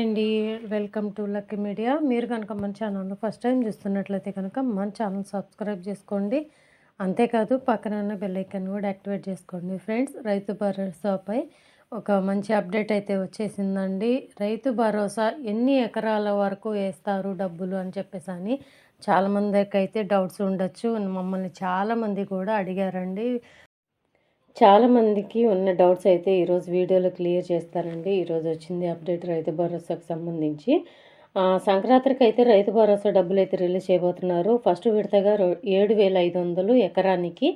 Hi అండి. Welcome to lucky media. మీరు కనుక మన ఛానల్ను ఫస్ట్ టైం చూస్తున్నట్లయితే కనుక మన ఛానల్ సబ్స్క్రైబ్ చేసుకోండి. అంతేకాదు పక్కన ఉన్న బెల్లైకన్ కూడా యాక్టివేట్ చేసుకోండి ఫ్రెండ్స్. రైతు భరోసాపై ఒక మంచి అప్డేట్ అయితే వచ్చేసిందండి. రైతు భరోసా ఎన్ని ఎకరాల వరకు వేస్తారు డబ్బులు అని చెప్పేసి అని చాలామందికి అయితే డౌట్స్ ఉండొచ్చు. మమ్మల్ని చాలామంది కూడా అడిగారండి. చాలామందికి ఉన్న డౌట్స్ అయితే ఈరోజు వీడియోలో క్లియర్ చేస్తానండి. ఈరోజు వచ్చింది అప్డేట్ రైతు భరోసాకు సంబంధించి. సంక్రాంతికి అయితే రైతు భరోసా డబ్బులు అయితే రిలీజ్ చేయబోతున్నారు. ఫస్ట్ విడతగా ఏడు వేల ఐదు వందలు ఎకరానికి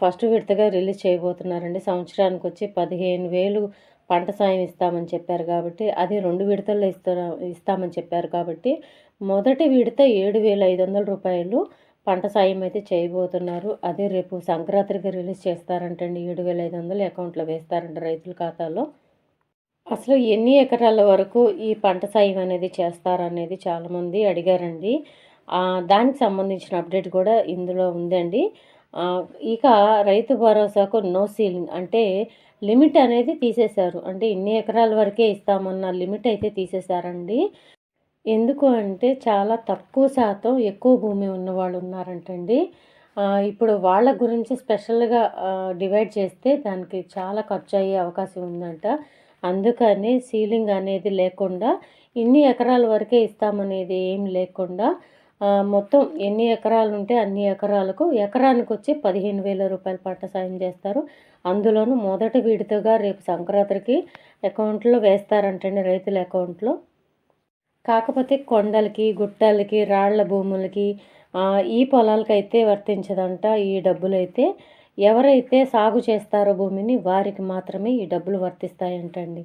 ఫస్ట్ విడతగా రిలీజ్ చేయబోతున్నారండి. సంవత్సరానికి వచ్చి పదిహేను వేలు పంట సాయం ఇస్తామని చెప్పారు కాబట్టి అది రెండు విడతల్లో ఇస్తా ఇస్తామని చెప్పారు కాబట్టి మొదటి విడత ఏడు వేల ఐదు వందల రూపాయలు పంట సాయం అయితే చేయబోతున్నారు. అదే రేపు సంక్రాంతికి రిలీజ్ చేస్తారంటండి. ఏడు వేల ఐదు వందలు అకౌంట్లో వేస్తారంట రైతుల ఖాతాలో. అసలు ఎన్ని ఎకరాల వరకు ఈ పంట సాయం అనేది చేస్తారనేది చాలామంది అడిగారండి. దానికి సంబంధించిన అప్డేట్ కూడా ఇందులో ఉందండి. ఇక రైతు భరోసాకు నో సీలింగ్ అంటే లిమిట్ అనేది తీసేశారు. అంటే ఇన్ని ఎకరాల వరకే ఇస్తామన్న లిమిట్ అయితే తీసేశారండి. ఎందుకు అంటే చాలా తక్కువ శాతం ఎక్కువ భూమి ఉన్న వాళ్ళు ఉన్నారంటండి ఇప్పుడు వాళ్ళ గురించి స్పెషల్గా డివైడ్ చేస్తే దానికి చాలా ఖర్చు అయ్యే అవకాశం ఉందంట. అందుకని సీలింగ్ అనేది లేకుండా ఇన్ని ఎకరాల వరకే ఇస్తామనేది ఏం లేకుండా మొత్తం ఎన్ని ఎకరాలు ఉంటే అన్ని ఎకరాలకు ఎకరానికి వచ్చి పదిహేను వేల రూపాయల పంట సాయం చేస్తారు. అందులోనూ మొదటి విడతగా రేపు సంక్రాంతికి అకౌంట్లో వేస్తారంటండి రైతుల అకౌంట్లో. కాకపోతే కొండలకి గుట్టలకి రాళ్ళ భూములకి ఈ ఈ పొలాలకైతే వర్తించదంట ఈ డబ్బులైతే. ఎవరైతే సాగు చేస్తారో భూమిని వారికి మాత్రమే ఈ డబ్బులు వర్తిస్తాయంటండి.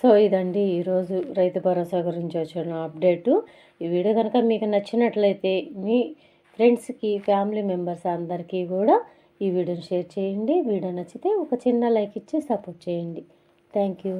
సో ఇదండి ఈరోజు రైతు భరోసా గురించి వచ్చిన అప్డేటు. ఈ వీడియో కనుక మీకు నచ్చినట్లయితే మీ ఫ్రెండ్స్కి ఫ్యామిలీ మెంబర్స్ అందరికీ కూడా ఈ వీడియోని షేర్ చేయండి. వీడియో నచ్చితే ఒక చిన్న లైక్ ఇచ్చి సపోర్ట్ చేయండి. Thank you.